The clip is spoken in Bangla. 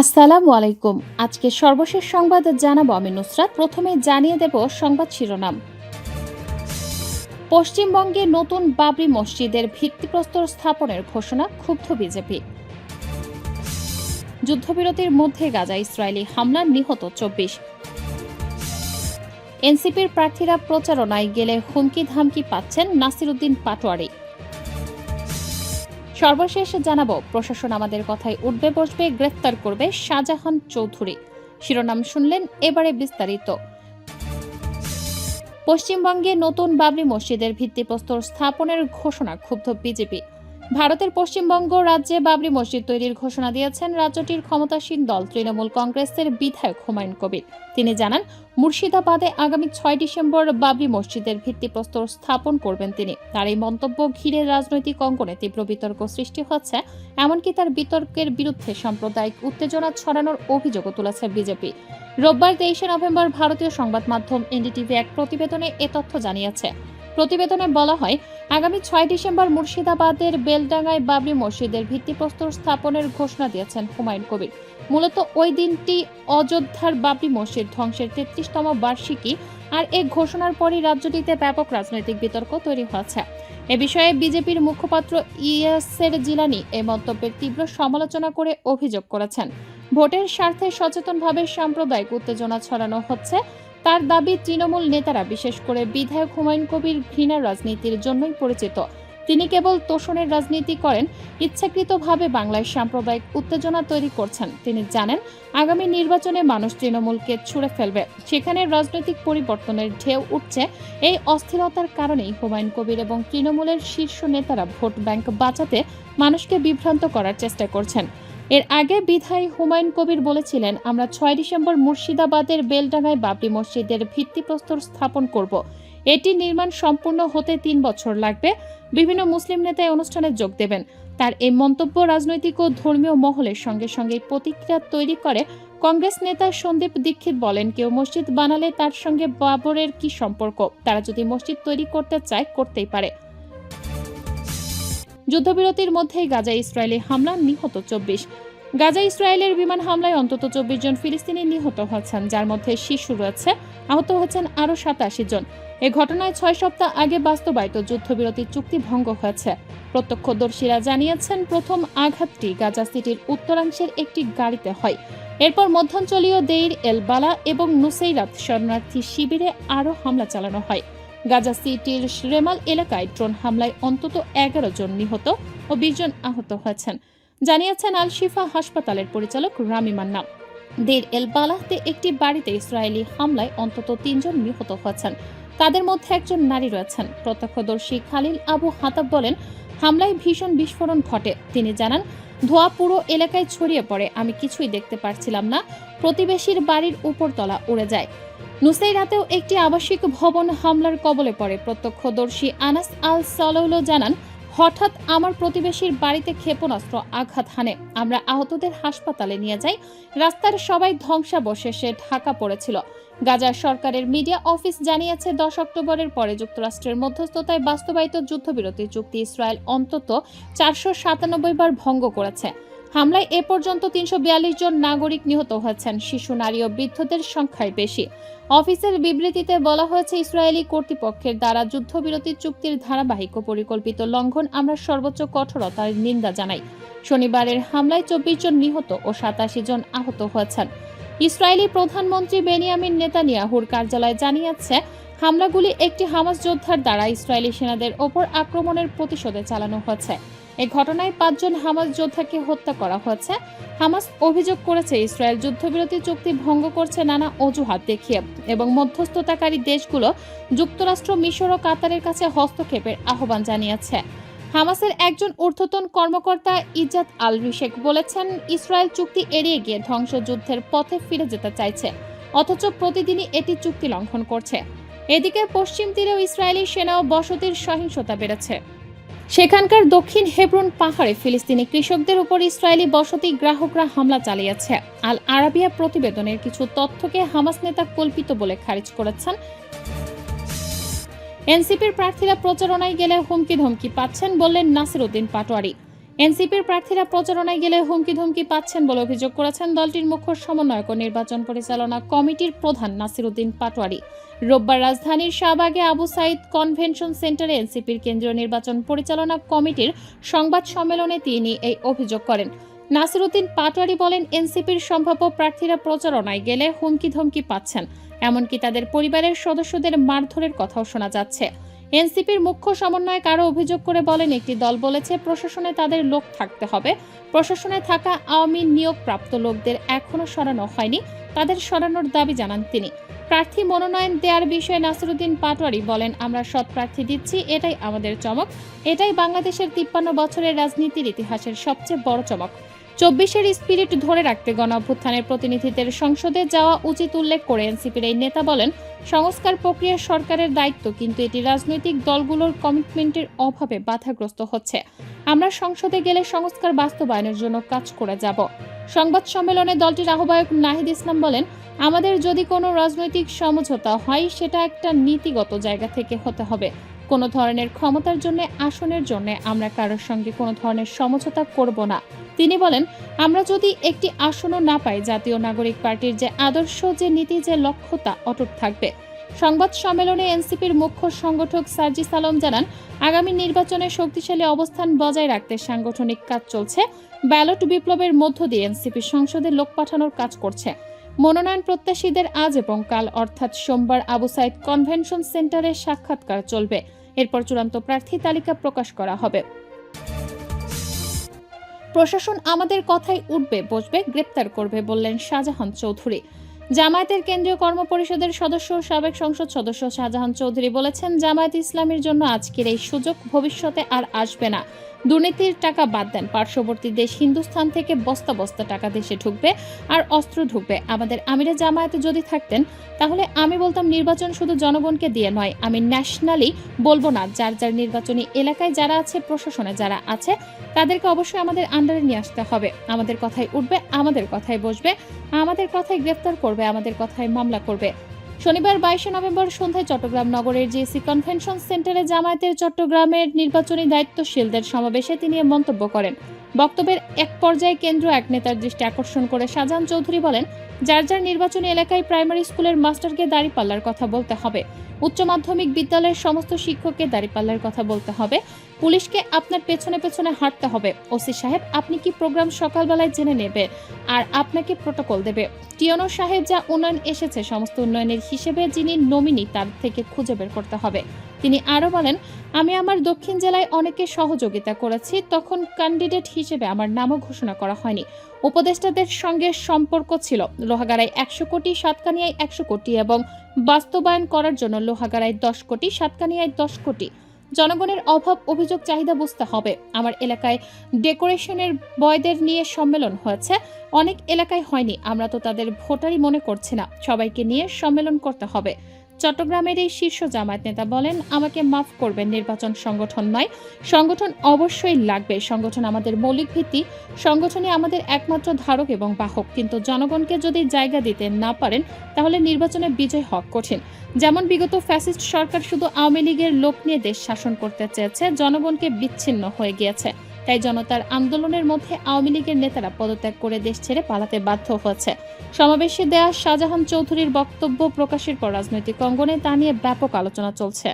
আসসালামু আলাইকুম। আজকে সর্বশেষ সংবাদ জানাব আমি নুসরাত। প্রথমে জানিয়ে দেব সংবাদ শিরোনাম। পশ্চিমবঙ্গে নতুন বাবরি মসজিদের ভিত্তিপ্রস্তর স্থাপনের ঘোষণা, ক্ষুব্ধ বিজেপি। যুদ্ধবিরতির মধ্যে গাজা ইসরায়েলি হামলা নিহত চব্বিশ। এনসিপির প্রার্থীরা প্রচারণায় গেলে হুমকি ধামকি পাচ্ছেন নাসিরুদ্দিন পাটোয়ারি। সর্বশেষ জানাব, প্রশাসন আমাদের কথায় উঠবে, বসবে, গ্রেফতার করবে শাহজাহান চৌধুরী। শিরোনাম শুনলেন এবারে বিস্তারিত। পশ্চিমবঙ্গে নতুন বাবরি মসজিদের ভিত্তিপ্রস্তর স্থাপনের ঘোষণা, ক্ষুব্ধ বিজেপি। ভারতের পশ্চিমবঙ্গ রাজ্যে বাবরি মসজিদ তৈরির ঘোষণা দিয়েছেন রাজ্যটির ক্ষমতাসীন দল, তৃণমূল কংগ্রেসের বিধায়ক হুমায়ুন কবির। তিনি জানান, মুর্শিদাবাদে আগামী ছয় ডিসেম্বর বাবরি মসজিদের ভিত্তিপ্রস্তর স্থাপন করবেন তিনি। তার এই মন্তব্য ঘিরে রাজনৈতিক অঙ্গনে তীব্র বিতর্ক সৃষ্টি হচ্ছে, এমনকি তার বিতর্কের বিরুদ্ধে সাম্প্রদায়িক উত্তেজনা ছড়ানোর অভিযোগও তুলেছে বিজেপি। রোববার তেইশে নভেম্বর ভারতীয় সংবাদ মাধ্যম এনডিটিভি এক প্রতিবেদনে এ তথ্য জানিয়েছে। প্রতিবেদনে বলা হয়, আগামী ছয় ডিসেম্বর মুর্শিদাবাদের বেলডাঙ্গায় বাবরি মসজিদের ভিত্তিপ্রস্তর স্থাপনের ঘোষণা দিয়েছেন হুমায়ুন কবির। মূলত ওই দিনটি অযোধ্যার বাবরি মসজিদ ধ্বংসের তেত্রিশতম বার্ষিকী আর এই ঘোষণার পরই রাজ্যটিতে ব্যাপক রাজনৈতিক বিতর্ক তৈরি হয়েছে। এ বিষয়ে বিজেপির মুখপাত্র ইয়াসের জিলানি এ মন্তব্যের তীব্র সমালোচনা করে অভিযোগ করেছেন। ভোটের স্বার্থে সচেতনভাবে সাম্প্রদায়িক উত্তেজনা ছড়ানো হচ্ছে। তার দাবি তৃণমূল নেতারা, বিশেষ করে বিধায়ক হুমায়ুন কবির ঘৃণার রাজনীতির জন্যই পরিচিত। তিনি কেবল তোষণের রাজনীতি করেন, ইচ্ছাকৃতভাবে বাংলায় সাম্প্রদায়িক উত্তেজনা তৈরি করছেন। তিনি জানেন, আগামী নির্বাচনে মানুষ তৃণমূলকে ছুড়ে ফেলবে। সেখানে রাজনৈতিক পরিবর্তনের ঢেউ উঠছে। এই অস্থিরতার কারণেই হুমায়ুন কবির এবং তৃণমূলের শীর্ষ নেতারা ভোট ব্যাংক বাঁচাতে মানুষকে বিভ্রান্ত করার চেষ্টা করছেন। এর আগে বিধায়ী হুমায়ুন কবির বলেছিলেন, আমরা ছয় ডিসেম্বর মুর্শিদাবাদের বেলডাঙ্গায় বাবরি মসজিদের ভিত্তিপ্রস্তর স্থাপন করব। এটি নির্মাণ সম্পূর্ণ হতে তিন বছর লাগবে। বিভিন্ন মুসলিম নেতা অনুষ্ঠানে যোগ দেবেন। তার এই মন্তব্য রাজনৈতিক ও ধর্মীয় মহলের সঙ্গে সঙ্গে প্রতিক্রিয়া তৈরি করে। কংগ্রেস নেতা সন্দীপ দীক্ষিত বলেন, কেউ মসজিদ বানালে তার সঙ্গে বাবরের কি সম্পর্ক? তারা যদি মসজিদ তৈরি করতে চায়, করতেই পারে। যুদ্ধবিরতির মধ্যেই গাজা ইসরায়েলি হামলা নিহত চব্বিশ। গাজা ইসরায়েলের বিমান হামলায় অন্তত চব্বিশ জন ফিলিস্তিনি নিহত হয়েছেন যার মধ্যে শিশু রয়েছে, আহত হয়েছেন আরও সাতাশি জন। এ ঘটনায় ছয় সপ্তাহ আগে বাস্তবায়িত যুদ্ধবিরতির চুক্তি ভঙ্গ হয়েছে। প্রত্যক্ষদর্শীরা জানিয়েছেন, প্রথম আঘাতটি গাজা সিটির উত্তরাংশের একটি গাড়িতে হয়। এরপর মধ্যাঞ্চলীয় দেইর এলবালা এবং নুসেইরাত শরণার্থী শিবিরে আরও হামলা চালানো হয়। গাজা সিটির রেমাল এলাকায় ড্রোন হামলায় অন্তত এগারো জন নিহত ও বিশ জন আহত হয়েছেন। জানিয়েছেন আল শিফা হাসপাতালের পরিচালক রামি মান্না। দের এল বালাহতে একটি বাড়িতে ইসরায়েলি হামলায় অন্তত তিনজন নিহত হয়েছেন। তাদের মধ্যে একজন নারী রয়েছেন। প্রত্যক্ষদর্শী খালিল আবু হাতাব বলেন, হামলায় ভীষণ বিস্ফোরণ ঘটে। তিনি জানান, ধোয়া পুরো এলাকায় ছড়িয়ে পড়ে। আমি কিছুই দেখতে পারছিলাম না। প্রতিবেশীর বাড়ির উপরতলা উড়ে যায়। নুসাইরাতেও একটি আবাসিক ভবন হামলার কবলে পড়ে প্রত্যক্ষদর্শী আনাস আল সালাউলো জানান, হঠাৎ আমার প্রতিবেশীর বাড়িতে ক্ষেপণাস্ত্র আঘাত হানে। আমরা আহতদের হাসপাতালে নিয়ে যাই। রাস্তার সবাই ধ্বংসাবশেষে ঢাকা পড়েছিল। গাজা সরকারের মিডিয়া অফিস জানিয়েছে, দশ অক্টোবরের পরে যুক্তরাষ্ট্রের মধ্যস্থতায় বাস্তবায়িত যুদ্ধবিরতি চুক্তি ইসরায়েল অন্তত চারশো সাতানব্বই বার ভঙ্গ করেছে। হামলায় এ পর্যন্ত তিনশো বিয়াল্লিশ জন নাগরিক নিহত হয়েছেন শিশু, নারী ও বৃদ্ধদের সংখ্যায় বেশি। অফিসের বিবৃতিতে বলা হয়েছে, ইসরায়েলি কর্তৃপক্ষের দ্বারা যুদ্ধবিরতি চুক্তির ধারাবাহিক ও পরিকল্পিত লঙ্ঘন আমরা সর্বোচ্চ কঠোরতার নিন্দা জানাই। শনিবারের হামলায় চব্বিশ জন নিহত ও সাতাশি জন আহত হয়েছেন ইসরায়েলি প্রধানমন্ত্রী বেনিয়ামিন নেতানিয়াহুর কার্যালয় জানিয়েছে, হামলাগুলি একটি হামাস যোদ্ধার দ্বারা ইসরায়েলি সেনাদের ওপর আক্রমণের প্রতিশোধে চালানো হয়েছে এই ঘটনায় পাঁচজন হামাস যোদ্ধাকে হত্যা করা হয়েছে। হামাস অভিযোগ করেছে, ইসরায়েল যুদ্ধবিরতি চুক্তি ভঙ্গ করছে নানা অজুহাত দেখিয়ে এবং মধ্যস্থতাকারী দেশগুলো যুক্তরাষ্ট্র, মিশর ও কাতারের কাছে হস্তক্ষেপের আহ্বান জানিয়েছে। হামাসের একজন ঊর্ধ্বতন কর্মকর্তা ইজাত আল রিশেক বলেছেন, ইসরায়েল চুক্তি এড়িয়ে গিয়ে ধ্বংসযুদ্ধের পথে ফিরে যেতে চাইছে, অথচ প্রতিদিনই এটি চুক্তি লঙ্ঘন করছে। এদিকে পশ্চিম তীরেও ইসরায়েলি সেনা ও বসতির সহিংসতা বেড়েছে। সেখানকার দক্ষিণ হেব্রুন পাহাড়ে ফিলিস্তিনি কৃষকদের উপর ইসরায়েলি বসতি গ্রাহকরা হামলা চালিয়েছে। আল আরাবিয়া প্রতিবেদনের কিছু তথ্যকে হামাস নেতা কল্পিত বলে খারিজ করেছেন। এনসিপির প্রার্থীরা প্রচারণায় গেলে হুমকি ধমকি পাচ্ছেন বললেন নাসির উদ্দিন পাটোয়ারি। এনসিপির প্রার্থীরা প্রচারণায় গেলে হুমকি ধমকি পাচ্ছেন বলে অভিযোগ করেছেন দলটির মুখ্য সমন্বয়ক ও নির্বাচন পরিচালনা কমিটির প্রধান নাসিরুদ্দিন পাটোয়ারি। রোববার রাজধানীর শাহবাগে আবু সাইদ কনভেনশন সেন্টারে এনসিপির কেন্দ্রীয় নির্বাচন পরিচালনা কমিটির সংবাদ সম্মেলনে তিনি এই অভিযোগ করেন। নাসিরুদ্দিন পাটোয়ারি বলেন, এনসিপির সম্ভাব্য প্রার্থীরা প্রচারণায় গেলে হুমকি ধমকি পাচ্ছেন। এমনকি তাদের পরিবারের সদস্যদের মারধরের কথাও শোনা যাচ্ছে। এনসিপির মুখ্য সমন্বয়ক আরও অভিযোগ করে বলেন, একটি দল বলেছে প্রশাসনে তাদের লোক থাকতে হবে। প্রশাসনে থাকা আওয়ামী নিয়োগপ্রাপ্ত লোকদের এখনও সরানো হয়নি। তাদের সরানোর দাবি জানান তিনি। প্রার্থী মনোনয়ন দেওয়ার বিষয়ে নাসিরুদ্দিন পাটোয়ারি বলেন, আমরা সৎ প্রার্থী দিচ্ছি, এটাই আমাদের চমক। এটাই বাংলাদেশের তিপ্পান্ন বছরের রাজনীতির ইতিহাসের সবচেয়ে বড় চমক। চব্বিশের স্পিরিট ধরে রাখতে গণ অভ্যুত্থানের প্রতিনিধিদের সংসদে যাওয়া উচিত উল্লেখ করে এনসিপির এই নেতা বলেন, সংস্কার প্রক্রিয়া সরকারের দায়িত্ব, কিন্তু এটি রাজনৈতিক দলগুলোর কমিটমেন্টের অভাবে বাধাগ্রস্ত হচ্ছে। আমরা সংসদে গেলে সংস্কার বাস্তবায়নের জন্য কাজ করে যাব। সংবাদ সম্মেলনে দলটির আহ্বায়ক নাহিদ ইসলাম বলেন, আমাদের যদি কোনো রাজনৈতিক সমঝোতা হয়, সেটা একটা নীতিগত জায়গা থেকে হতে হবে। কোনো ধরনের ক্ষমতার জন্য, আসনের জন্য আমরা কারোর সঙ্গে কোনো ধরনের সমঝোতা করব না। তিনি বলেন, আমরা যদি একটি আসনও না পাই, জাতীয় নাগরিক পার্টির যে আদর্শ, যে নীতি, যে লক্ষ্যতা অটুট থাকবে। সংবাদ সম্মেলনে এনসিপির মুখ্য সংগঠক সার্জিস আলম জানান, আগামী নির্বাচনে শক্তিশালী অবস্থান বজায় রাখতে সাংগঠনিক কাজ চলছে। ব্যালট বিপ্লবের মধ্য দিয়ে এনসিপি সংসদে লোক পাঠানোর কাজ করছে। মনোনয়ন প্রত্যাশীদের আজ এবং কাল, অর্থাৎ সোমবার আবু সাইদ কনভেনশন সেন্টারে সাক্ষাৎকার চলবে। এরপর চূড়ান্ত প্রার্থী তালিকা প্রকাশ করা হবে। প্রশাসন আমাদের কথাই উঠবে, বসবে, গ্রেপ্তার করবে বললেন শাহজাহান চৌধুরী। জামায়াতের কেন্দ্রীয় কর্মপরিষদের সদস্য সাবেক সংসদ সদস্য শাহজাহান চৌধুরী বলেছেন, জামায়াত ইসলামের জন্য আজকের এই সুযোগ ভবিষ্যতে আর আসবে না। দুর্নীতির টাকা বাদ দেন। পার্শ্ববর্তী দেশ হিন্দুস্তান থেকে বস্তা বস্তা টাকা দেশে ঢুকবে আর অস্ত্র ঢুকবে। আমাদের আমিরে জামায়াতে যদি থাকতেন, তাহলে আমি বলতাম নির্বাচন শুধু জনগণকে দিয়ে নয়, আমি ন্যাশনালি বলব না, যার যার নির্বাচনী এলাকায় যারা আছে, প্রশাসনে যারা আছে, তাদেরকে অবশ্যই আমাদের আন্ডারে নিয়ে আসতে হবে। আমাদের কথায় উঠবে, আমাদের কথায় বসবে, আমাদের কথায় গ্রেফতার করবে, আমাদের কথায় মামলা করবে। শনিবার বাইশে নভেম্বর সন্ধ্যায় চট্টগ্রাম নগরের জিএসি কনভেনশন সেন্টারে জামায়াতের চট্টগ্রামের নির্বাচনী দায়িত্বশীলদের সমাবেশে তিনি মন্তব্য করেন। বক্তব্যের এক পর্যায়ে কেন্দ্র এক নেতার দৃষ্টি আকর্ষণ করে শাহজাহান চৌধুরী বলেন, যার যার নির্বাচনী এলাকায় প্রাইমারি স্কুলের মাস্টারকে দাঁড়িপাল্লার কথা বলতে হবে। উচ্চ মাধ্যমিক বিদ্যালয়ের সমস্ত শিক্ষককে দাঁড়িপাল্লার কথা বলতে হবে। পুলিশকে আপনার পেছনে পেছনে হাঁটতে হবে। ওসি সাহেব, আপনি কি প্রোগ্রাম সকালবেলায় জেনে নেবে? আর আপনাকে প্রোটোকল দেবে। টিয়নো সাহেব যা উন্নয়ন এসেছে, সমস্ত উন্নয়নের হিসেবে যিনি নমিনি, তার থেকে খুঁজে বের করতে হবে। তিনি আরও বলেন, আমি আমার দক্ষিণ জেলায় অনেকে সহযোগিতা করেছি, তখন ক্যান্ডিডেট হিসেবে আমার নামও ঘোষণা করা হয়নি। উপদেষ্টাদের সঙ্গে সম্পর্ক ছিল। লোহাগাড়ায় একশো কোটি, সাতকানিয়ায় একশো কোটি এবং বাস্তবায়ন করার জন্য লোহাগাড়ায় দশ কোটি, সাতকানিয়ায় দশ কোটি। জনগণের অভাব, অভিযোগ, চাহিদা বুঝতে হবে। আমার এলাকায় ডেকোরেশনের বয়দের নিয়ে সম্মেলন হয়েছে। অনেক এলাকায় হয়নি। আমরা তো তাদের ভোটারই মনে করছি না। সবাইকে নিয়ে সম্মেলন করতে হবে। চট্টগ্রামের এই শীর্ষ জামায়াত নেতা বলেন, আমাকে মাফ করবেন, নির্বাচন সংগঠন নয়, সংগঠন অবশ্যই লাগবে। সংগঠন আমাদের মৌলিক ভিত্তি, সংগঠনই আমাদের একমাত্র ধারক এবং বাহক। কিন্তু জনগণকে যদি জায়গা দিতে না পারেন, তাহলে নির্বাচনে বিজয় হওয়া কঠিন। যেমন বিগত ফ্যাসিস্ট সরকার শুধু আওয়ামী লীগের লোক নিয়ে দেশ শাসন করতে চেয়েছে, জনগণকে বিচ্ছিন্ন হয়ে গিয়েছে। তাই জনতার আন্দোলনের মধ্যে আওয়ামী লীগের নেতারা পদত্যাগ করে দেশ ছেড়ে পালাতে বাধ্য হয়েছে। সমাবেশে দেয়া শাহজাহান চৌধুরীর বক্তব্য প্রকাশের পর রাজনৈতিক অঙ্গনে তা নিয়ে ব্যাপক আলোচনা চলছে।